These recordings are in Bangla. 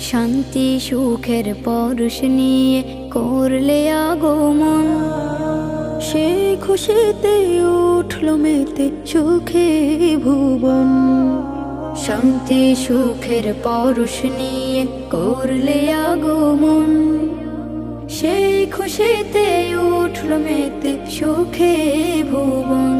শান্তি সুখের পরশ নিয়ে করলে আগমন। সেই খুশিতে উঠল মেতে সুখে ভুবন। শান্তি সুখের পরশ নিয়ে করলে আগমন। সেই খুশিতে উঠল মেতে সুখে ভুবন।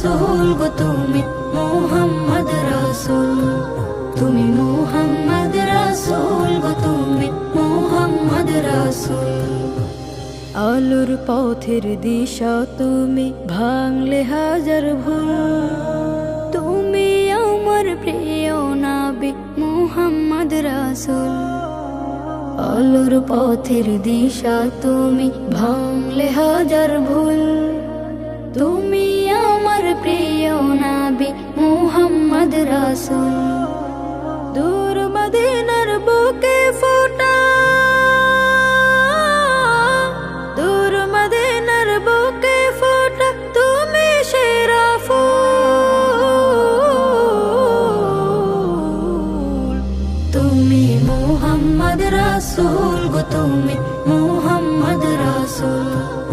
রাসুল গো তুমি মোহাম্মদ রাসুল। তুমি মোহাম্মদ রাসুল গো তুমি মোহাম্মদ রাসুল। আলোর পথের দিশা তুমি ভাঙলে হাজার ভুল। তুমি আমার প্রিয় নাবি মুহাম্মদ রাসুল। আলোর পথের দিশা তুমি ভাঙলে হাজার ভুল। রাসুল, দূর মদিনার বুকে ফোটা। দূর মদিনার বুকে ফোটা, তুমি সেরা ফুল তুমি মোহাম্মদ রাসুল গো, তুমি মোহাম্মদ রাসুল।